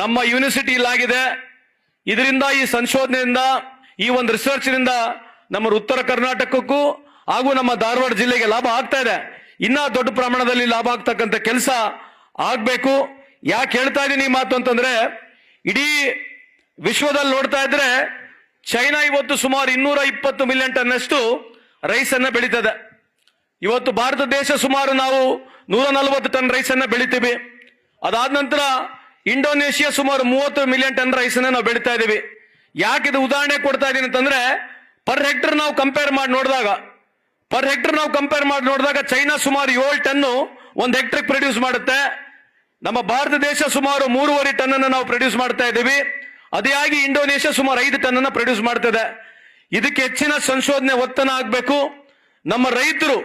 ನಮ್ಮ ಯೂನಿವರ್ಸಿಟಿ ಇಲ್ಲಾಗಿದೆ ಇದರಿಂದ ಈ ಸಂಶೋಧನೆಯಿಂದ, ಈ ಒಂದು ರಿಸರ್ಚ್ನಿಂದ ನಮ್ಮ ಉತ್ತರ ಕರ್ನಾಟಕಕ್ಕೂ ಹಾಗೂ ನಮ್ಮ ಧಾರವಾಡ ಜಿಲ್ಲೆಗೆ ಲಾಭ ಆಗ್ತಾ ಇದೆ. ಇನ್ನ ದೊಡ್ಡ ಪ್ರಮಾಣದಲ್ಲಿ ಲಾಭ ಆಗ್ತಕ್ಕಂಥ ಕೆಲಸ ಆಗಬೇಕು. ಯಾಕೆ ಹೇಳ್ತಾ ಇದ್ದೀನಿ ಈ ಮಾತು ಅಂತಂದ್ರೆ, ಇಡೀ ವಿಶ್ವದಲ್ಲಿ ನೋಡ್ತಾ ಇದ್ರೆ ಚೈನಾ ಇವತ್ತು ಸುಮಾರು ಇನ್ನೂರ ಇಪ್ಪತ್ತು ಮಿಲಿಯನ್ ಟನ್ನಷ್ಟು ರೈಸನ್ನು ಬೆಳೀತದೆ. ಇವತ್ತು ಭಾರತ ದೇಶ ಸುಮಾರು ನಾವು ನೂರ ನಲವತ್ತು ಟನ್ ರೈಸನ್ನು ಬೆಳಿತೀವಿ. ಅದಾದ ನಂತರ ಇಂಡೋನೇಷಿಯಾ ಸುಮಾರು ಮೂವತ್ತು ಮಿಲಿಯನ್ ಟನ್ ರೈಸ್ ನಾವು ಬೆಳಿತಾ ಇದೀವಿ. ಯಾಕೆ ಇದು ಉದಾಹರಣೆ ಕೊಡ್ತಾ ಇದೀನಿ ಅಂತಂದ್ರೆ ಪರ್ ಹೆಕ್ಟರ್ ನಾವು ಕಂಪೇರ್ ಮಾಡಿ ನೋಡಿದಾಗ ಪರ್ ಹೆಕ್ಟರ್ ನಾವು ಕಂಪೇರ್ ಮಾಡಿ ನೋಡಿದಾಗ ಚೈನಾ ಸುಮಾರು ಏಳು ಟನ್ನು ಒಂದು ಹೆಕ್ಟರ್ ಪ್ರೊಡ್ಯೂಸ್ ಮಾಡುತ್ತೆ. ನಮ್ಮ ಭಾರತ ದೇಶ ಸುಮಾರು ಮೂರುವರೆ ಟನ್ ಅನ್ನು ನಾವು ಪ್ರೊಡ್ಯೂಸ್ ಮಾಡ್ತಾ ಇದ್ದೀವಿ ಅದೇ ಆಗಿ ಇಂಡೋನೇಷ್ಯಾ ಸುಮಾರು ಐದು ಟನ್ ಅನ್ನು ಪ್ರೊಡ್ಯೂಸ್ ಮಾಡ್ತದೆ. ಇದಕ್ಕೆ ಹೆಚ್ಚಿನ ಸಂಶೋಧನೆ ಒತ್ತನ ಆಗಬೇಕು ನಮ್ಮ ರೈತರು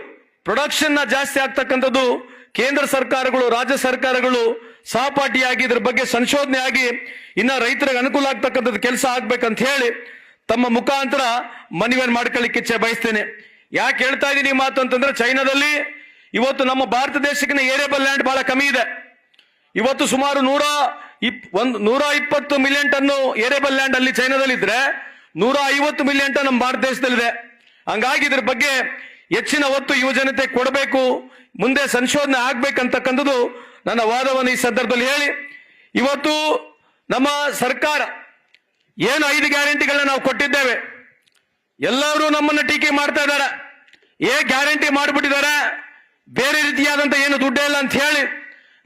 ಪ್ರೊಡಕ್ಷನ್ನ ಜಾಸ್ತಿ ಆಗ್ತಕ್ಕಂಥದ್ದು ಕೇಂದ್ರ ಸರ್ಕಾರಗಳು, ರಾಜ್ಯ ಸರ್ಕಾರಗಳು ಸಹಪಾಠಿಯಾಗಿ, ಇದ್ರ ಬಗ್ಗೆ ಸಂಶೋಧನೆ ಆಗಿ ಇನ್ನ ರೈತರಿಗೆ ಅನುಕೂಲ ಆಗ್ತಕ್ಕಂಥದ್ದು ಕೆಲಸ ಆಗ್ಬೇಕಂತ ಹೇಳಿ ತಮ್ಮ ಮುಖಾಂತರ ಮನವಿಯನ್ನು ಮಾಡ್ಕೊಳ್ಳಿಕ್ಕೆ ಇಚ್ಛೆ ಬಯಸ್ತೇನೆ. ಯಾಕೆ ಹೇಳ್ತಾ ಇದ್ದೀನಿ ಮಾತು ಅಂತಂದ್ರೆ ಚೈನಾದಲ್ಲಿ ಇವತ್ತು ನಮ್ಮ ಭಾರತ ದೇಶಕ್ಕಿಂತ ಏರಿಯಬಲ್ ಲ್ಯಾಂಡ್ ಬಹಳ ಕಮ್ಮಿ ಇದೆ. ಇವತ್ತು ಸುಮಾರು ನೂರ ಇಪ್, ಒಂದು ನೂರ ಇಪ್ಪತ್ತು ಮಿಲಿಯನ್ ಟನ್ ಏರಿಯಬಲ್ ಲ್ಯಾಂಡ್ ಅಲ್ಲಿ ಚೈನಾದಲ್ಲಿ ಇದ್ರೆ ನೂರ ಐವತ್ತು ಮಿಲಿಯನ್ ಟನ್ ನಮ್ಮ ಭಾರತ ದೇಶದಲ್ಲಿದೆ. ಹಂಗಾಗಿ ಇದ್ರ ಬಗ್ಗೆ ಹೆಚ್ಚಿನ ಒತ್ತು ಯುವಜನತೆ ಕೊಡಬೇಕು, ಮುಂದೆ ಸಂಶೋಧನೆ ಆಗ್ಬೇಕಂತಕ್ಕಂಥದ್ದು ನನ್ನ ವಾದವನ್ನು ಈ ಸಂದರ್ಭದಲ್ಲಿ ಹೇಳಿ. ಇವತ್ತು ನಮ್ಮ ಸರ್ಕಾರ ಏನು ಐದು ಗ್ಯಾರಂಟಿಗಳನ್ನ ನಾವು ಕೊಟ್ಟಿದ್ದೇವೆ. ಎಲ್ಲರೂ ನಮ್ಮನ್ನು ಟೀಕೆ ಮಾಡ್ತಾ ಇದ್ದಾರೆ. ಏ ಗ್ಯಾರಂಟಿ ಮಾಡಿಬಿಟ್ಟಿದ್ದಾರೆ. ಬೇರೆ ರೀತಿಯಾದಂತ ಏನು ದುಡ್ಡೇ ಇಲ್ಲ ಅಂತ ಹೇಳಿ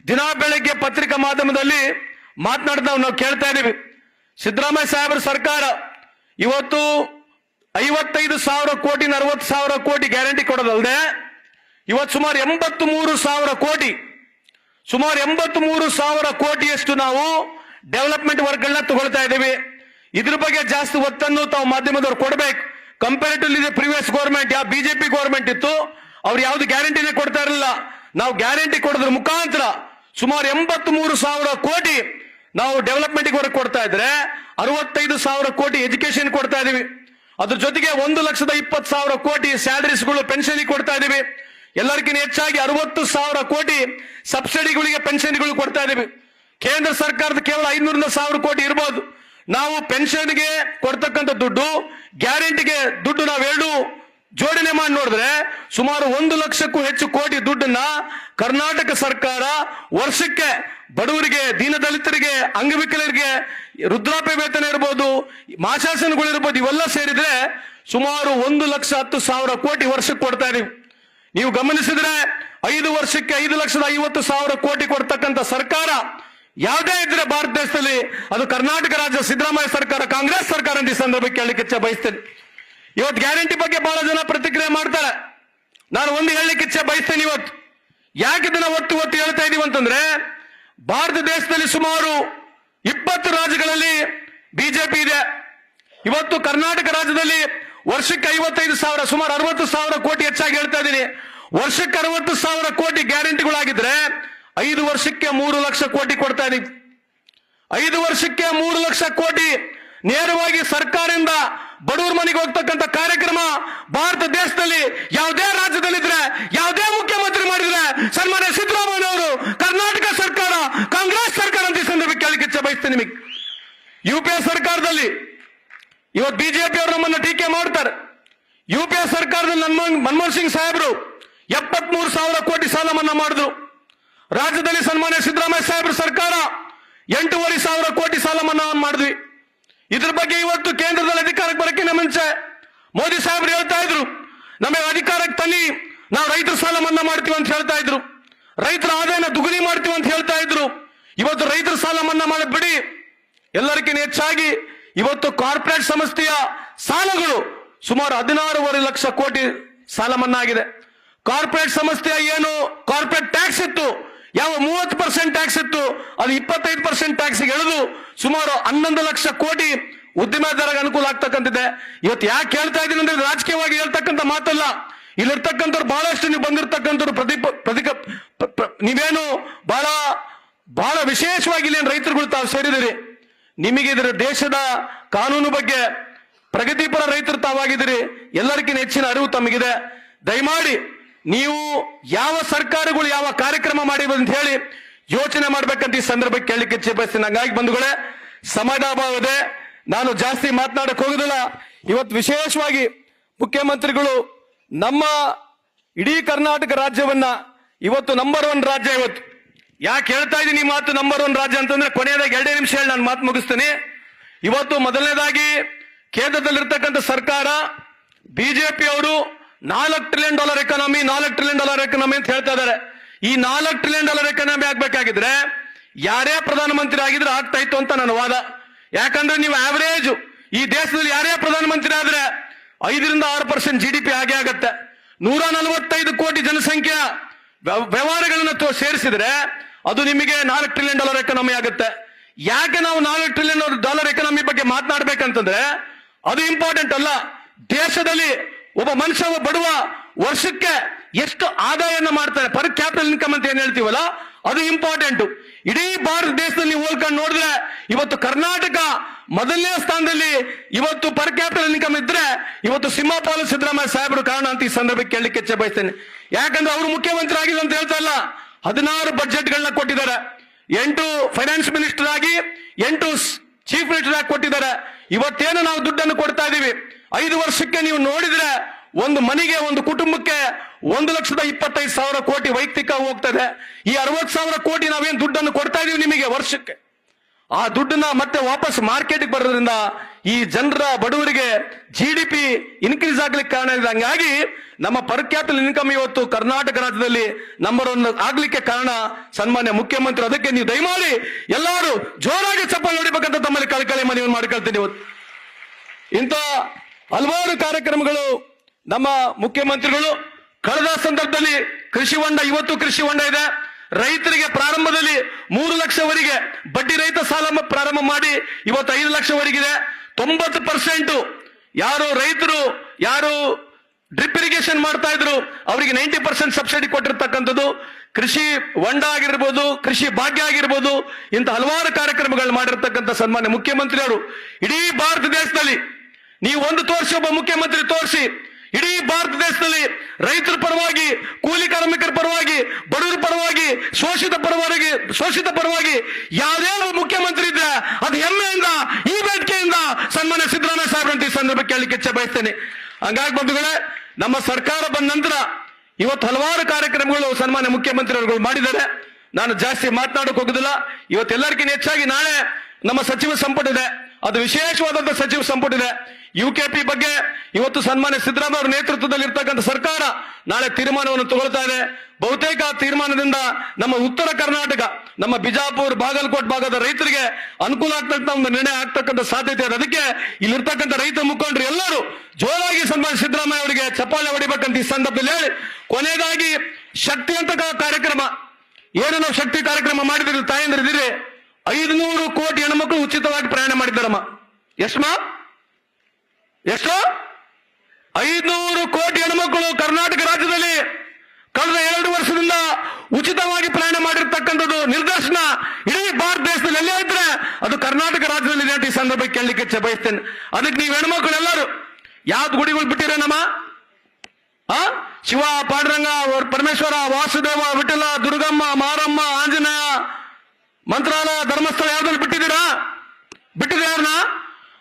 ದಿನ ಬೆಳಗ್ಗೆ ಪತ್ರಿಕಾ ಮಾಧ್ಯಮದಲ್ಲಿ ಮಾತನಾಡಿದ ನಾವು ಕೇಳ್ತಾ ಇದ್ದೀವಿ. ಸಿದ್ದರಾಮಯ್ಯ ಸಾಹೇಬರ ಸರ್ಕಾರ ಇವತ್ತು ಐವತ್ತೈದು ಸಾವಿರ ಕೋಟಿ ಅರವತ್ತು ಸಾವಿರ ಕೋಟಿ ಗ್ಯಾರಂಟಿ ಕೊಡೋದಲ್ಲದೆ ಇವತ್ತು ಸುಮಾರು ಎಂಬತ್ತು ಮೂರು ಸಾವಿರ ಕೋಟಿ ಸುಮಾರು ಎಂಬತ್ತು ಮೂರು ಸಾವಿರ ಕೋಟಿಯಷ್ಟು ನಾವು ಡೆವಲಪ್ಮೆಂಟ್ ವರ್ಕ್ಗಳನ್ನ ತಗೊಳ್ತಾ ಇದ್ದೀವಿ. ಇದ್ರ ಬಗ್ಗೆ ಜಾಸ್ತಿ ಒತ್ತನ್ನು ತಾವು ಮಾಧ್ಯಮದವ್ರು ಕೊಡಬೇಕು. ಕಂಪೇರಿಟಿವ್ಲಿ ಪ್ರೀವಿಯಸ್ ಗೌರ್ಮೆಂಟ್ ಯಾವ ಬಿಜೆಪಿ ಗೌರ್ಮೆಂಟ್ ಇತ್ತು, ಅವ್ರು ಯಾವ್ದು ಗ್ಯಾರಂಟಿನೇ ಕೊಡ್ತಾ ಇರಲಿಲ್ಲ. ನಾವು ಗ್ಯಾರಂಟಿ ಕೊಡೋದ್ರ ಮುಖಾಂತರ ಸುಮಾರು ಎಂಬತ್ತು ಮೂರು ಸಾವಿರ ಕೋಟಿ ನಾವು ಡೆವಲಪ್ಮೆಂಟ್ ವರ್ಕ್ ಕೊಡ್ತಾ ಇದ್ರೆ ಅರವತ್ತೈದು ಸಾವಿರ ಕೋಟಿ ಎಜುಕೇಶನ್ ಕೊಡ್ತಾ ಇದೀವಿ. ಅದ್ರ ಜೊತೆಗೆ ಒಂದು ಲಕ್ಷದ ಇಪ್ಪತ್ತು ಸಾವಿರ ಕೋಟಿ ಸ್ಯಾಲರೀಸ್ಗಳು ಪೆನ್ಷನ್ ಕೊಡ್ತಾ ಇದೀವಿ. ಎಲ್ಲರಿಗಿಂತ ಹೆಚ್ಚಾಗಿ ಅರವತ್ತು ಸಾವಿರ ಕೋಟಿ ಸಬ್ಸಿಡಿಗಳಿಗೆ ಪೆನ್ಷನ್ಗಳು ಕೊಡ್ತಾ ಇದೀವಿ. ಕೇಂದ್ರ ಸರ್ಕಾರದ ಕೇವಲ ಐನೂರಿಂದ ಸಾವಿರ ಕೋಟಿ ಇರ್ಬೋದು. ನಾವು ಪೆನ್ಷನ್ಗೆ ಕೊಡ್ತಕ್ಕಂಥ ದುಡ್ಡು, ಗ್ಯಾರಂಟಿಗೆ ದುಡ್ಡು ನಾವೆರಡು ಜೋಡಣೆ ಮಾಡಿ ನೋಡಿದ್ರೆ ಸುಮಾರು ಒಂದು ಲಕ್ಷಕ್ಕೂ ಹೆಚ್ಚು ಕೋಟಿ ದುಡ್ಡನ್ನ ಕರ್ನಾಟಕ ಸರ್ಕಾರ ವರ್ಷಕ್ಕೆ ಬಡವರಿಗೆ, ದೀನದಲಿತರಿಗೆ, ಅಂಗವಿಕಲರಿಗೆ, ವೃದ್ಧಾಪ್ಯ ವೇತನ ಇರ್ಬೋದು ಮಾಶಾಸನಗಳು ಇರ್ಬೋದು ಇವೆಲ್ಲ ಸೇರಿದ್ರೆ ಸುಮಾರು ಒಂದು ಲಕ್ಷ ಹತ್ತು ಸಾವಿರ ಕೋಟಿ ವರ್ಷಕ್ಕೆ ಕೊಡ್ತಾ ಇದೀವಿ. ನೀವು ಗಮನಿಸಿದ್ರೆ ಐದು ವರ್ಷಕ್ಕೆ ಐದು ಲಕ್ಷದ ಐವತ್ತು ಸಾವಿರ ಕೋಟಿ ಕೊಡ್ತಕ್ಕಂಥ ಸರ್ಕಾರ ಯಾವುದೇ ಇದ್ರೆ ಭಾರತ ದೇಶದಲ್ಲಿ, ಅದು ಕರ್ನಾಟಕ ರಾಜ್ಯ ಸಿದ್ದರಾಮಯ್ಯ ಸರ್ಕಾರ, ಕಾಂಗ್ರೆಸ್ ಸರ್ಕಾರ ಈ ಸಂದರ್ಭಕ್ಕೆ ಕೇಳಲಿಕ್ಕೆ ಬಯಸ್ತೇನೆ. ಇವತ್ತು ಗ್ಯಾರಂಟಿ ಬಗ್ಗೆ ಬಹಳ ಜನ ಪ್ರತಿಕ್ರಿಯೆ ಮಾಡ್ತಾರೆ. ನಾನು ಒಂದು ಹೇಳಲಿಕ್ಕೆ ಇಚ್ಛೆ ಬಯಸ್ತೇನೆ ಇವತ್ತು. ಯಾಕೆ ಇದನ್ನ ಒತ್ತು ಒತ್ತು ಹೇಳ್ತಾ ಇದೀವಿ ಅಂತಂದ್ರೆ, ಭಾರತ ದೇಶದಲ್ಲಿ ಸುಮಾರು ಇಪ್ಪತ್ತು ರಾಜ್ಯಗಳಲ್ಲಿ ಬಿಜೆಪಿ ಇದೆ. ಇವತ್ತು ಕರ್ನಾಟಕ ರಾಜ್ಯದಲ್ಲಿ ವರ್ಷಕ್ಕೆ ಐವತ್ತೈದು ಸಾವಿರ, ಸುಮಾರು ಅರವತ್ತು ಸಾವಿರ ಕೋಟಿ ಹೆಚ್ಚಾಗಿ ಹೇಳ್ತಾ ಇದ್ದೀನಿ. ವರ್ಷಕ್ಕೆ ಅರವತ್ತು ಸಾವಿರ ಕೋಟಿ ಗ್ಯಾರಂಟಿಗಳಾಗಿದ್ರೆ ಐದು ವರ್ಷಕ್ಕೆ ಮೂರು ಲಕ್ಷ ಕೋಟಿ ಕೊಡ್ತಾ ಇದೀವಿ ಐದು ವರ್ಷಕ್ಕೆ ಮೂರು ಲಕ್ಷ ಕೋಟಿ ನೇರವಾಗಿ ಸರ್ಕಾರದಿಂದ ಬಡವರ ಮನೆಗೆ ಹೋಗ್ತಕ್ಕಂಥ ಕಾರ್ಯಕ್ರಮ ಭಾರತ ದೇಶದಲ್ಲಿ ಯಾವುದೇ ರಾಜ್ಯದಲ್ಲಿದ್ರೆ, ಯಾವುದೇ ಮುಖ್ಯಮಂತ್ರಿ ಮಾಡಿದ್ರೆ ಸನ್ಮಾನ್ಯ ಸಿದ್ದರಾಮಯ್ಯ ಅವರು ಕರ್ನಾಟಕ ಸರ್ಕಾರ, ಕಾಂಗ್ರೆಸ್ ಸರ್ಕಾರ ಅಂತ ಈ ಸಂದರ್ಭಕ್ಕೆ ಕೇಳಲಿಕ್ಕೆ ಇಚ್ಛೆ ಬಯಸ್ತೇನೆ ನಿಮಗೆ. ಯು ಪಿ ಸರ್ಕಾರದಲ್ಲಿ ಇವತ್ತು ಬಿಜೆಪಿ ಅವರು ನಮ್ಮನ್ನು ಟೀಕೆ ಮಾಡ್ತಾರೆ. ಯು ಪಿ ಎ ಸರ್ಕಾರದಲ್ಲಿ ಮನಮೋಹನ್ ಮನಮೋಹನ್ ಸಿಂಗ್ ಸಾಹೇಬರು ಎಪ್ಪತ್ಮೂರು ಸಾವಿರ ಕೋಟಿ ಸಾಲ ಮನ್ನಾ ಮಾಡಿದ್ರು. ರಾಜ್ಯದಲ್ಲಿ ಸನ್ಮಾನ್ಯ ಸಿದ್ದರಾಮಯ್ಯ ಸಾಹೇಬ್ರ ಸರ್ಕಾರ ಎಂಟೂವರೆ ಸಾವಿರ ಕೋಟಿ ಸಾಲ ಮನ್ನಾ ಮಾಡಿದ್ವಿ. ಇದ್ರ ಬಗ್ಗೆ ಇವತ್ತು ಕೇಂದ್ರದಲ್ಲಿ ಅಧಿಕಾರಕ್ಕೆ ಬರಕ್ಕಿಂತ ಮುಂಚೆ ಮೋದಿ ಸಾಹೇಬ್ರು ಹೇಳ್ತಾ ಇದ್ರು, ನಮಗೆ ಅಧಿಕಾರಕ್ಕೆ ತನ್ನಿ, ನಾವು ರೈತರ ಸಾಲ ಮನ್ನಾ ಮಾಡ್ತೀವಿ ಅಂತ ಹೇಳ್ತಾ ಇದ್ರು. ರೈತರ ಆದಾಯನ ದುಗುನಿ ಮಾಡ್ತೀವಿ ಅಂತ ಹೇಳ್ತಾ ಇದ್ರು. ಇವತ್ತು ರೈತರ ಸಾಲ ಮನ್ನಾ ಮಾಡಿ ಬಿಡಿ. ಎಲ್ಲರಿಗಿಂತ ಹೆಚ್ಚಾಗಿ ಇವತ್ತು ಕಾರ್ಪೊರೇಟ್ ಸಂಸ್ಥೆಯ ಸಾಲಗಳು ಸುಮಾರು ಹದಿನಾರೂವರೆ ಲಕ್ಷ ಕೋಟಿ ಸಾಲ ಮನ್ನಾ ಆಗಿದೆ ಕಾರ್ಪೊರೇಟ್ ಸಂಸ್ಥೆಯ ಏನು ಕಾರ್ಪೊರೇಟ್ ಟ್ಯಾಕ್ಸ್ ಇತ್ತು, ಯಾವ ಮೂವತ್ತು ಪರ್ಸೆಂಟ್ ಟ್ಯಾಕ್ಸ್ ಇತ್ತು, ಅದು ಇಪ್ಪತ್ತೈದು ಪರ್ಸೆಂಟ್ ಟ್ಯಾಕ್ಸ್ ಎಳೆದು ಸುಮಾರು ಹನ್ನೊಂದು ಲಕ್ಷ ಕೋಟಿ ಉದ್ದಿಮೆದಾರರಿಗೆ ಅನುಕೂಲ ಆಗ್ತಕ್ಕಂತಿದೆ ಇವತ್ತು ಯಾಕೆ ಹೇಳ್ತಾ ಇದ್ದೀನಿ ಅಂದ್ರೆ ರಾಜಕೀಯವಾಗಿ ಹೇಳ್ತಕ್ಕಂಥ ಮಾತಲ್ಲ. ಇಲ್ಲಿರ್ತಕ್ಕಂಥವ್ರು ಬಹಳಷ್ಟು ನೀವು ಬಂದಿರತಕ್ಕಂಥವ್ರು ಪ್ರದೀಪ ಪ್ರತಿಕ ಪ್ರ- ಪ್ರ- ನೀವೇನು ಬಹಳ ಬಹಳ ವಿಶೇಷವಾಗಿ ಇಲ್ಲಿ ರೈತರುಗಳು ತಾವು ಸೇರಿದಿರಿ ನಿಮಗೆ ಇದರ ದೇಶದ ಕಾನೂನು ಬಗ್ಗೆ ಪ್ರಗತಿಪರ ರೈತರು ತಾವಾಗಿದ್ದೀರಿ. ಎಲ್ಲರಿಗಿಂತ ಹೆಚ್ಚಿನ ಅರಿವು ತಮಗಿದೆ. ದಯಮಾಡಿ ನೀವು ಯಾವ ಸರ್ಕಾರಗಳು ಯಾವ ಕಾರ್ಯಕ್ರಮ ಮಾಡಿವೆ ಅಂತ ಹೇಳಿ ಯೋಚನೆ ಮಾಡ್ಬೇಕಂತ ಈ ಸಂದರ್ಭಕ್ಕೆ ಕೇಳಲಿಕ್ಕೆ ಇಚ್ಛೆ ಬಯಸ್ತೀನಿ ಹಂಗಾಗಿ ಬಂಧುಗಳೇ ಸಮಯದ ನಾನು ಜಾಸ್ತಿ ಮಾತನಾಡಕ್ಕೆ ಹೋಗುದಿಲ್ಲ. ಇವತ್ತು ವಿಶೇಷವಾಗಿ ಮುಖ್ಯಮಂತ್ರಿಗಳು ನಮ್ಮ ಇಡೀ ಕರ್ನಾಟಕ ರಾಜ್ಯವನ್ನ, ಇವತ್ತು ನಂಬರ್ ಒನ್ ರಾಜ್ಯ ಇವತ್ತು. ಯಾಕೆ ಹೇಳ್ತಾ ಇದ್ದೀನಿ ಈ ಮಾತು ನಂಬರ್ ಒನ್ ರಾಜ್ಯ ಅಂತಂದ್ರೆ ಕೊನೆಯದಾಗಿ ಎರಡೇ ನಿಮಿಷ ಹೇಳಿ ನಾನು ಮಾತು ಮುಗಿಸ್ತೀನಿ. ಇವತ್ತು ಮೊದಲನೇದಾಗಿ ಕೇಂದ್ರದಲ್ಲಿರ್ತಕ್ಕಂಥ ಸರ್ಕಾರ ಬಿಜೆಪಿ ಅವರು ನಾಲ್ಕು ಟ್ರಿಲಿಯನ್ ಡಾಲರ್ ಎಕಾನಮಿ ನಾಲ್ಕು ಟ್ರಿಲಿಯನ್ ಡಾಲರ್ ಎಕಾನಮಿ ಅಂತ ಹೇಳ್ತಾ ಇದ್ದಾರೆ. ಈ ನಾಲ್ಕು ಟ್ರಿಲಿಯನ್ ಡಾಲರ್ ಎಕಾನಮಿ ಆಗ್ಬೇಕಾಗಿದ್ರೆ ಯಾರೇ ಪ್ರಧಾನಮಂತ್ರಿ ಆಗಿದ್ರೆ ಆಗ್ತಾ ಇತ್ತು ಅಂತ ನನ್ನ ವಾದ. ಯಾಕಂದ್ರೆ ನೀವು ಆವರೇಜ್ ಈ ದೇಶದಲ್ಲಿ ಯಾರೇ ಪ್ರಧಾನಮಂತ್ರಿ ಆದ್ರೆ ಐದರಿಂದ ಆರು ಪರ್ಸೆಂಟ್ ಜಿ ಡಿ ಪಿ ಹಾಗೆ ಆಗತ್ತೆ. ನೂರ ನಲವತ್ತೈದು ಕೋಟಿ ಜನಸಂಖ್ಯೆಯ ವ್ಯವ- ವ್ಯವಹಾರಗಳನ್ನ ಸೇರಿಸಿದ್ರೆ ಅದು ನಿಮಗೆ ನಾಲ್ಕು ಟ್ರಿಲಿಯನ್ ಡಾಲರ್ ಎಕನಾಮಿ ಆಗುತ್ತೆ. ಯಾಕೆ ನಾವು ನಾಲ್ಕು ಟ್ರಿಲಿಯನ್ ಡಾಲರ್ ಎಕನಾಮಿ ಬಗ್ಗೆ ಮಾತನಾಡ್ಬೇಕಂತಂದ್ರೆ, ಅದು ಇಂಪಾರ್ಟೆಂಟ್ ಅಲ್ಲ. ದೇಶದಲ್ಲಿ ಒಬ್ಬ ಮನುಷ್ಯ ಬಡುವ ವರ್ಷಕ್ಕೆ ಎಷ್ಟು ಆದಾಯನ ಮಾಡ್ತಾರೆ ಪರ್ ಕ್ಯಾಪಿಟಲ್ ಇನ್ಕಮ್ ಅಂತ ಏನ್ ಹೇಳ್ತೀವಲ್ಲ, ಅದು ಇಂಪಾರ್ಟೆಂಟ್ ಇಡೀ ಭಾರತ ದೇಶದಲ್ಲಿ ಹೋಲ್ಕೊಂಡು ನೋಡಿದ್ರೆ, ಇವತ್ತು ಕರ್ನಾಟಕ ಮೊದಲನೇ ಸ್ಥಾನದಲ್ಲಿ ಇವತ್ತು ಪರ್ ಕ್ಯಾಪಿಟಲ್ ಇನ್ಕಮ್ ಇದ್ರೆ ಇವತ್ತು ಸಿಂಹಪಾಲು ಸಿದ್ದರಾಮಯ್ಯ ಸಾಹೇಬರು ಕಾರಣ ಅಂತ ಈ ಸಂದರ್ಭಕ್ಕೆ ಕೇಳಲಿಕ್ಕೆ ಇಚ್ಛೆ ಬಯಸ್ತೇನೆ. ಯಾಕಂದ್ರೆ ಅವರು ಮುಖ್ಯಮಂತ್ರಿ ಆಗಿಲ್ಲ ಅಂತ ಹೇಳ್ತಾ ಇಲ್ಲ. ಹದಿನಾರು ಬಜೆಟ್ಗಳನ್ನ ಕೊಟ್ಟಿದ್ದಾರೆ. ಎಂಟು ಫೈನಾನ್ಸ್ ಮಿನಿಸ್ಟರ್ ಆಗಿ, ಎಂಟು ಚೀಫ್ ಮಿನಿಸ್ಟರ್ ಆಗಿ ಕೊಟ್ಟಿದ್ದಾರೆ. ಇವತ್ತೇನು ನಾವು ದುಡ್ಡನ್ನು ಕೊಡ್ತಾ ಇದೀವಿ? ಐದು ವರ್ಷಕ್ಕೆ ನೀವು ನೋಡಿದ್ರೆ ಒಂದು ಮನೆಗೆ, ಒಂದು ಕುಟುಂಬಕ್ಕೆ ಒಂದು ಲಕ್ಷದ ಇಪ್ಪತ್ತೈದು ಸಾವಿರ ಕೋಟಿ ವೈಯಕ್ತಿಕ ಹೋಗ್ತದೆ. ಈ ಅರವತ್ತು ಸಾವಿರ ಕೋಟಿ ನಾವೇನು ದುಡ್ಡನ್ನು ಕೊಡ್ತಾ ಇದೀವಿ ನಿಮಗೆ ವರ್ಷಕ್ಕೆ? ಆ ದುಡ್ಡನ್ನ ಮತ್ತೆ ವಾಪಸ್ ಮಾರ್ಕೆಟ್ಗೆ ಬರೋದ್ರಿಂದ ಈ ಜನರ ಬಡವರಿಗೆ ಜಿ ಡಿ ಪಿ ಇನ್ಕ್ರೀಸ್ ಆಗ್ಲಿಕ್ಕೆ ಕಾರಣ ಇದೆ. ಹಂಗಾಗಿ ನಮ್ಮ ಪರ್ ಇನ್ಕಮ್ ಇವತ್ತು ಕರ್ನಾಟಕ ರಾಜ್ಯದಲ್ಲಿ ನಂಬರ್ ಒನ್ ಆಗ್ಲಿಕ್ಕೆ ಕಾರಣ ಸನ್ಮಾನ್ಯ ಮುಖ್ಯಮಂತ್ರಿ. ಅದಕ್ಕೆ ನೀವು ದಯಮಾಡಿ ಎಲ್ಲರೂ ಜೋರಾಗಿ ಚಪ್ಪಲ್ ಹೊಡಿಬೇಕಂತ ತಮ್ಮಲ್ಲಿ ಕಳಕಳಿ ಮನವಿ ಮಾಡ್ಕೊಳ್ತೀನಿ ಇವತ್ತು. ಇಂಥ ಹಲವಾರು ಕಾರ್ಯಕ್ರಮಗಳು ನಮ್ಮ ಮುಖ್ಯಮಂತ್ರಿಗಳು ಕಳೆದ ಸಂದರ್ಭದಲ್ಲಿ ಕೃಷಿ ಹೊಂಡ, ಇವತ್ತು ಕೃಷಿ ಹೊಂಡ ಇದೆ. ರೈತರಿಗೆ ಪ್ರಾರಂಭದಲ್ಲಿ ಮೂರು ಲಕ್ಷವರೆಗೆ ಬಡ್ಡಿ ರಹಿತ ಸಾಲ ಪ್ರಾರಂಭ ಮಾಡಿ ಇವತ್ತು ಐದು ಲಕ್ಷವರೆಗಿದೆ ತೊಂಬತ್ತು ಪರ್ಸೆಂಟ್ ಯಾರು ರೈತರು, ಯಾರು ಡ್ರಿಪ್ ಇರಿಗೇಷನ್ ಮಾಡ್ತಾ ಇದ್ರು, ಅವರಿಗೆ ನೈಂಟಿ ಪರ್ಸೆಂಟ್ ಸಬ್ಸಿಡಿ ಕೊಟ್ಟಿರ್ತಕ್ಕಂಥದ್ದು. ಕೃಷಿ ಹೊಂಡ ಆಗಿರ್ಬೋದು, ಕೃಷಿ ಭಾಗ್ಯ ಆಗಿರ್ಬೋದು, ಇಂಥ ಹಲವಾರು ಕಾರ್ಯಕ್ರಮಗಳು ಮಾಡಿರ್ತಕ್ಕಂಥ ಸನ್ಮಾನ್ಯ ಮುಖ್ಯಮಂತ್ರಿಯವರು. ಇಡೀ ಭಾರತ ದೇಶದಲ್ಲಿ ನೀವು ಒಂದು ತೋರಿಸಿ, ಒಬ್ಬ ಮುಖ್ಯಮಂತ್ರಿ ತೋರಿಸಿ ಇಡೀ ಭಾರತ ದೇಶದಲ್ಲಿ ರೈತರ ಪರವಾಗಿ, ಕೂಲಿ ಕಾರ್ಮಿಕರ ಪರವಾಗಿ, ಬಡವರ ಪರವಾಗಿ, ಶೋಷಿತ ಪರವಾಗಿ ಶೋಷಿತ ಪರವಾಗಿ ಯಾವುದೇ ಮುಖ್ಯಮಂತ್ರಿ ಇದ್ರೆ ಅದು ಹೆಮ್ಮೆಯಿಂದ, ಈ ಬೇಡಿಕೆಯಿಂದ ಸನ್ಮಾನ್ಯ ಸಿದ್ದರಾಮಯ್ಯ ಸಾಹೇಬ್ರಂತ ಈ ಸಂದರ್ಭ ಕೇಳಲಿಕ್ಕೆ ಇಚ್ಛೆ ಬಯಸ್ತೇನೆ. ಹಂಗಾಗಿ ಬಂಧುಗಳೇ, ನಮ್ಮ ಸರ್ಕಾರ ಬಂದ ನಂತರ ಇವತ್ತು ಹಲವಾರು ಕಾರ್ಯಕ್ರಮಗಳು ಸನ್ಮಾನ್ಯ ಮುಖ್ಯಮಂತ್ರಿಗಳು ಮಾಡಿದ್ದಾರೆ. ನಾನು ಜಾಸ್ತಿ ಮಾತನಾಡೋಕೆ ಹೋಗುದಿಲ್ಲ. ಇವತ್ತೆಲ್ಲರಿಗಿಂತ ಹೆಚ್ಚಾಗಿ ನಾಳೆ ನಮ್ಮ ಸಚಿವ ಸಂಪುಟ ಇದೆ ಅದು ವಿಶೇಷವಾದಂತಹ ಸಚಿವ ಸಂಪುಟ ಇದೆ ಯು ಕೆ ಪಿ ಬಗ್ಗೆ ಇವತ್ತು ಸನ್ಮಾನ್ಯ ಸಿದ್ದರಾಮಯ್ಯ ಅವರ ನೇತೃತ್ವದಲ್ಲಿ ಇರ್ತಕ್ಕಂಥ ಸರ್ಕಾರ ನಾಳೆ ತೀರ್ಮಾನವನ್ನು ತಗೊಳ್ತಾ ಇದೆ. ಬಹುತೇಕ ತೀರ್ಮಾನದಿಂದ ನಮ್ಮ ಉತ್ತರ ಕರ್ನಾಟಕ, ನಮ್ಮ ಬಿಜಾಪುರ್, ಬಾಗಲಕೋಟ್ ಭಾಗದ ರೈತರಿಗೆ ಅನುಕೂಲ ಆಗ್ತಕ್ಕಂಥ ಒಂದು ನಿರ್ಣಯ ಆಗ್ತಕ್ಕಂಥ ಸಾಧ್ಯತೆ ಇದೆ. ಅದಕ್ಕೆ ಇಲ್ಲಿರ್ತಕ್ಕಂಥ ರೈತ ಮುಖಂಡರು ಎಲ್ಲರೂ ಜೋರಾಗಿ ಸನ್ಮಾನ್ಯ ಸಿದ್ದರಾಮಯ್ಯ ಅವರಿಗೆ ಚಪ್ಪಾಳೆ ಹೊಡಿಬೇಕಂತ ಈ ಸಂದರ್ಭದಲ್ಲಿ ಹೇಳಿ, ಕೊನೆಯದಾಗಿ ಶಕ್ತಿ ಅಂತ ಕಾರ್ಯಕ್ರಮ. ಏನೇನೋ ಶಕ್ತಿ ಕಾರ್ಯಕ್ರಮ ಮಾಡಿದ್ರೆ ತಾಯಂದ್ರಿದ್ದೀರಿ? ಐದುನೂರು ಕೋಟಿ ಹೆಣ್ಮಕ್ಳು ಉಚಿತವಾಗಿ ಪ್ರಯಾಣ ಮಾಡಿದ್ದಾರಮ್ಮ. ಎಷ್ಟಮ್ಮ ಎಷ್ಟು? ಐದುನೂರು ಕೋಟಿ ಹೆಣ್ಮಕ್ಳು ಕರ್ನಾಟಕ ರಾಜ್ಯದಲ್ಲಿ ಕಳೆದ ಎರಡು ವರ್ಷದಿಂದ ಉಚಿತವಾಗಿ ಪ್ರಯಾಣ ಮಾಡಿರ್ತಕ್ಕಂಥದ್ದು ನಿರ್ದರ್ಶನ ಇಡೀ ಭಾರತ ದೇಶದಲ್ಲಿ ಎಲ್ಲೇ ಇದ್ರೆ ಅದು ಕರ್ನಾಟಕ ರಾಜ್ಯದಲ್ಲಿ ಇದೆ ಅಂತ ಈ ಸಂದರ್ಭಕ್ಕೆ ಕೇಳಲಿಕ್ಕೆ ಬಯಸ್ತೇನೆ. ಅದಕ್ಕೆ ನೀವು ಹೆಣ್ಮಕ್ಳು ಎಲ್ಲರೂ ಯಾವ್ದು ಗುಡಿಗಳು ಬಿಟ್ಟಿರೇನಮ್ಮ? ಆ? ಶಿವ, ಪಾಂಡುರಂಗ, ಪರಮೇಶ್ವರ, ವಾಸುದೇವ, ವಿಠಲ, ದುರ್ಗಮ್ಮ, ಮಾರಮ್ಮ, ಆಂಜನೇಯ ಮಂತ್ರಾಲಯ ಧರ್ಮಸ್ಥಳ ಯಾವ್ದ್ರಲ್ಲಿ ಬಿಟ್ಟಿದ್ದೀರಾ? ಬಿಟ್ಟಿದ್ರೆ ಅವ್ರನ್ನ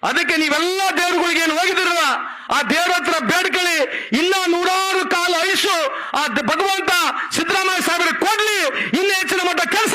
ಅದಕ್ಕೆ ನೀವೆಲ್ಲ ದೇವರುಗಳಿಗೆ ಏನು ಹೋಗಿದ್ದೀರಲ್ಲ, ಆ ದೇವರ ಹತ್ರ ಬೇಡ್ಕೊಳ್ಳಿ. ಇನ್ನ ನೂರಾರು ಕಾಲ ಆಯುಷು ಆ ಭಗವಂತ ಸಿದ್ದರಾಮಯ್ಯ ಸಾಹೇಬರಿಗೆ ಕೊಡ್ಲಿ. ಇನ್ನೂ ಹೆಚ್ಚಿನ ಮಟ್ಟ ಕೆಲಸ